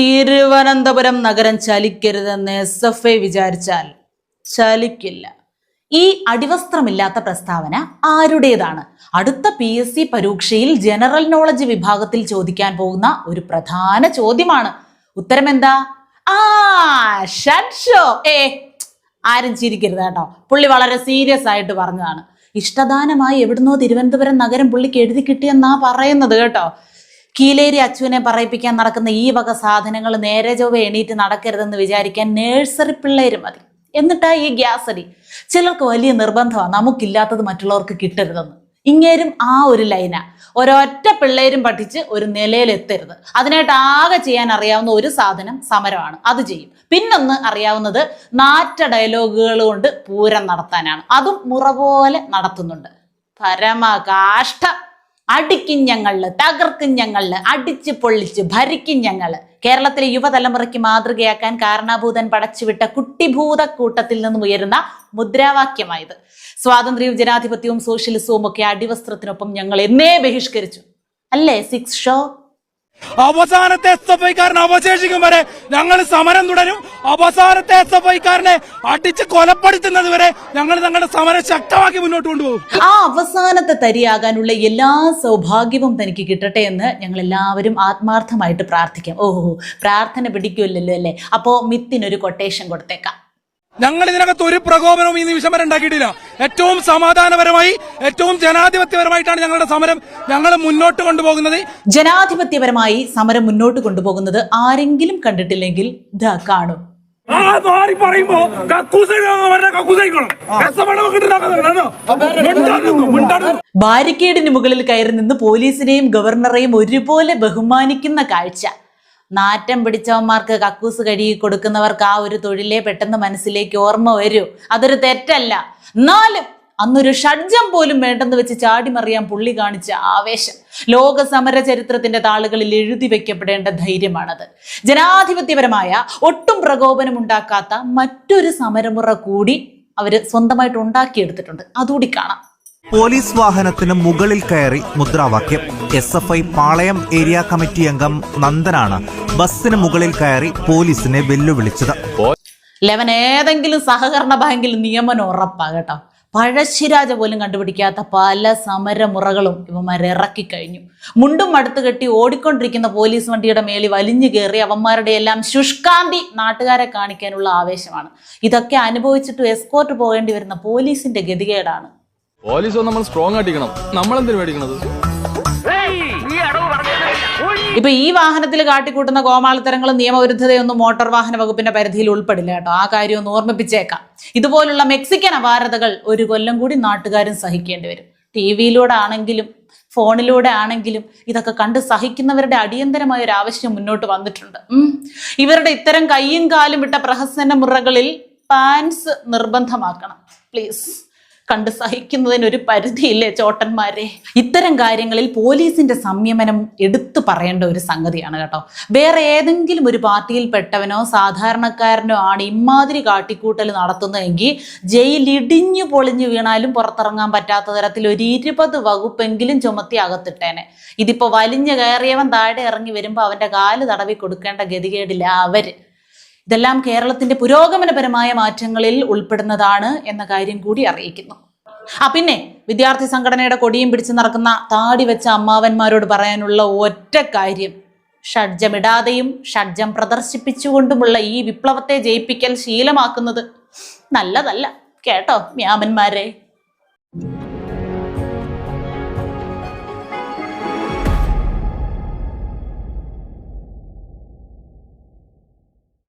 തിരുവനന്തപുരം നഗരം ചലിക്കരുതെന്ന് S F I വിചാരിച്ചാൽ ചലിക്കില്ല. ഈ അടിവസ്ത്രമില്ലാത്ത പ്രസ്താവന ആരുടേതാണ്? അടുത്ത പി എസ് സി പരീക്ഷയിൽ ജനറൽ നോളജ് വിഭാഗത്തിൽ ചോദിക്കാൻ പോകുന്ന ഒരു പ്രധാന ചോദ്യമാണ്. ഉത്തരം എന്താ ആ ഏ ആരും ചിരിക്കരുത് കേട്ടോ. പുള്ളി വളരെ സീരിയസ് ആയിട്ട് പറഞ്ഞതാണ്. ഇഷ്ടദാനമായി എവിടുന്നോ തിരുവനന്തപുരം നഗരം പുള്ളിക്ക് എഴുതി കിട്ടിയെന്നാ പറയുന്നത് കേട്ടോ. കീലേരി അച്ചുവിനെ പറയിപ്പിക്കാൻ നടക്കുന്ന ഈ വക സാധനങ്ങൾ നേരെ ചൊവ്വ എണീറ്റ് നടക്കരുതെന്ന് വിചാരിക്കാൻ നേഴ്സറി പിള്ളേര് മതി. എന്നിട്ടാ ഈ ഗ്യാസ് അടി. ചിലർക്ക് വലിയ നിർബന്ധമാണ് നമുക്കില്ലാത്തത് മറ്റുള്ളവർക്ക് കിട്ടരുതെന്ന്. ഇങ്ങേരും ആ ഒരു ലൈന ഒരൊറ്റ പിള്ളേരും പഠിച്ച് ഒരു നിലയിലെത്തരുത് അതിനായിട്ട് ആകെ ചെയ്യാൻ അറിയാവുന്ന ഒരു സാധനം സമരമാണ്. അത് ചെയ്യും. പിന്നൊന്ന് അറിയാവുന്നത് നാറ്റ ഡയലോഗുകൾ കൊണ്ട് പൂരം നടത്താനാണ്. അതും മുറ പോലെ നടത്തുന്നുണ്ട്. പരമ കാഷ്ട അടിക്കും ഞങ്ങൾ തകർക്കും ഞങ്ങൾ അടിച്ച് പൊള്ളിച്ച് ഭരിക്കും ഞങ്ങൾ. കേരളത്തിലെ യുവതലമുറയ്ക്ക് മാതൃകയാക്കാൻ കാരണഭൂതൻ പടച്ചുവിട്ട കുട്ടിഭൂത കൂട്ടത്തിൽ നിന്നും ഉയരുന്ന മുദ്രാവാക്യമായത്. സ്വാതന്ത്ര്യവും ജനാധിപത്യവും സോഷ്യലിസവും ഒക്കെ അടിവസ്ത്രത്തിനൊപ്പം ഞങ്ങൾ എന്നേ ബഹിഷ്കരിച്ചു. അല്ലേ സിക്സ് ഷോ? അവസാനത്തെ എസ് എഫ് ഐക്കാരൻ അവശേഷിക്കും വരെ ഞങ്ങൾ സമരം തുടരും. അവസാനത്തെ എസ് എഫ് ഐക്കാരനെ അടിച്ച് കൊലപ്പെടുത്തുന്നത് വരെ ഞങ്ങൾ ഞങ്ങളുടെ സമരം ശക്തമാക്കി മുന്നോട്ട് കൊണ്ടുപോകും. ആ അവസാനത്തെ തരിയാകാനുള്ള എല്ലാ സൗഭാഗ്യവും തനിക്ക് കിട്ടട്ടെ എന്ന് ഞങ്ങൾ എല്ലാവരും ആത്മാർത്ഥമായിട്ട് പ്രാർത്ഥിക്കാം. ഓഹോ പ്രാർത്ഥന പിടിക്കുമല്ലോ അല്ലേ? അപ്പോ മിത്തിനൊരു കൊട്ടേഷൻ കൊടുത്തേക്കാം. ഞങ്ങൾ ഇതിനകത്ത് ഒരു പ്രകോപനവും ഈ നിമിഷം വരെ ഉണ്ടാക്കിയിട്ടില്ല. ഏറ്റവും സമാധാനപരമായി ഏറ്റവും ജനാധിപത്യപരമായിട്ടാണ് ഞങ്ങളുടെ സമരം ഞങ്ങൾ മുന്നോട്ട് കൊണ്ടുപോകുന്നത്. ജനാധിപത്യപരമായി സമരം മുന്നോട്ട് കൊണ്ടുപോകുന്നത് ആരെങ്കിലും കണ്ടിട്ടില്ലെങ്കിൽ ദാ കാണൂ. ആ മാറി പറയുമ്പോ ബാരിക്കേഡിന് മുകളിൽ കയറി നിന്ന് പോലീസിനെയും ഗവർണറെയും ഒരുപോലെ ബഹുമാനിക്കുന്ന കാഴ്ച. നാറ്റം പിടിച്ചവന്മാർക്ക് കക്കൂസ് കഴുകി കൊടുക്കുന്നവർക്ക് ആ ഒരു തൊഴിലേ പെട്ടെന്ന് മനസ്സിലേക്ക് ഓർമ്മ വരൂ. അതൊരു തെറ്റല്ല. എന്നാലും അന്നൊരു ഷഡ്ജം പോലും വേണ്ടെന്ന് വെച്ച് ചാടിമറിയാൻ പുള്ളി കാണിച്ച ആവേശം. ലോക സമര ചരിത്രത്തിന്റെ താളുകളിൽ എഴുതി വെക്കപ്പെടേണ്ട ധൈര്യമാണത്. ജനാധിപത്യപരമായ ഒട്ടും പ്രകോപനം ഉണ്ടാക്കാത്ത മറ്റൊരു സമരമുറ കൂടി അവർ സ്വന്തമായിട്ട് ഉണ്ടാക്കിയെടുത്തിട്ടുണ്ട്. അതുകൂടി കാണാം. പോലീസ് വാഹനത്തിന് മുകളിൽ കയറി മുദ്രാവാക്യം. S F I Palayam area committee അംഗം നന്ദനാണ് ബസ്സിന് മുകളിൽ കയറി പോലീസിനെ വെല്ലുവിളിച്ചത്. ലെവൻ ഏതെങ്കിലും സഹകരണ ബാങ്കിൽ നിയമനം ഉറപ്പാ കേട്ടോ. പഴശ്ശിരാജ പോലും കണ്ടുപിടിക്കാത്ത പല സമരമുറകളും ഇവന്മാരെ ഇറക്കി കഴിഞ്ഞു മുണ്ടും അടുത്ത് കെട്ടി ഓടിക്കൊണ്ടിരിക്കുന്ന പോലീസ് വണ്ടിയുടെ മേലിൽ വലിഞ്ഞു കയറി അവന്മാരുടെ എല്ലാം ശുഷ്കാന്തി നാട്ടുകാരെ കാണിക്കാനുള്ള ആവേശമാണ്. ഇതൊക്കെ അനുഭവിച്ചിട്ട് എസ്കോർട്ട് പോകേണ്ടി വരുന്ന പോലീസിന്റെ ഗതികേടാണ്. പോലീസ് നമ്മൾ സ്ട്രോങ് ആയിട്ടിരിക്കണം. നമ്മളെന്തിനു മേടിക്കണത് ഇപ്പൊ ഈ വാഹനത്തിൽ കാട്ടിക്കൂട്ടുന്ന ഗോമാളിത്തരങ്ങളും നിയമവിരുദ്ധതയൊന്നും മോട്ടോർ വാഹന വകുപ്പിന്റെ പരിധിയിൽ ഉൾപ്പെടില്ല കേട്ടോ. ആ കാര്യം ഒന്ന് ഓർമ്മിപ്പിച്ചേക്കാം. ഇതുപോലുള്ള മെക്സിക്കൻ അപാരതകൾ ഒരു കൊല്ലം കൂടി നാട്ടുകാരും സഹിക്കേണ്ടി വരും. ടി വിയിലൂടെ ആണെങ്കിലും ഫോണിലൂടെ ആണെങ്കിലും ഇതൊക്കെ കണ്ട് സഹിക്കുന്നവരുടെ അടിയന്തരമായ ഒരു ആവശ്യം മുന്നോട്ട് വന്നിട്ടുണ്ട്. ഇവരുടെ ഇത്തരം കയ്യും കാലും വിട്ട പ്രഹസന മുറകളിൽ പാൻസ് നിർബന്ധമാക്കണം. പ്ലീസ്. കണ്ട് സഹിക്കുന്നതിനൊരു പരിധിയില്ലേ ചോട്ടന്മാരെ? ഇത്തരം കാര്യങ്ങളിൽ പോലീസിന്റെ സംയമനം എടുത്തു പറയേണ്ട ഒരു സംഗതിയാണ് കേട്ടോ. വേറെ ഏതെങ്കിലും ഒരു പാർട്ടിയിൽപ്പെട്ടവനോ സാധാരണക്കാരനോ ആണ് ഇമാതിരി കാട്ടിക്കൂട്ടൽ നടത്തുന്നതെങ്കിൽ ജയിൽ ഇടിഞ്ഞു പൊളിഞ്ഞു വീണാലും പുറത്തിറങ്ങാൻ പറ്റാത്ത തരത്തിൽ ഒരു ഇരുപത് വകുപ്പെങ്കിലും ചുമത്തി അകത്തിട്ടേനെ. ഇതിപ്പോ വലിഞ്ഞു കയറിയവൻ താഴെ ഇറങ്ങി വരുമ്പോൾ അവന്റെ കാൽ തടവി കൊടുക്കേണ്ട ഗതികേടില്ല അവർ. ഇതെല്ലാം കേരളത്തിന്റെ പുരോഗമനപരമായ മാറ്റങ്ങളിൽ ഉൾപ്പെടുന്നതാണ് എന്ന കാര്യം കൂടി അറിയിക്കുന്നു. ആ പിന്നെ വിദ്യാർത്ഥി സംഘടനയുടെ കൊടിയും പിടിച്ച് നടക്കുന്ന താടി വെച്ച അമ്മാവന്മാരോട് പറയാനുള്ള ഒറ്റ കാര്യം. ഷഡ്ജമിടാതെയും ഷഡ്ജം പ്രദർശിപ്പിച്ചുകൊണ്ടുമുള്ള ഈ വിപ്ലവത്തെ ജയിപ്പിക്കൽ ശീലമാക്കുന്നത് നല്ലതല്ല. കേട്ടോ മ്യാമന്മാരെ?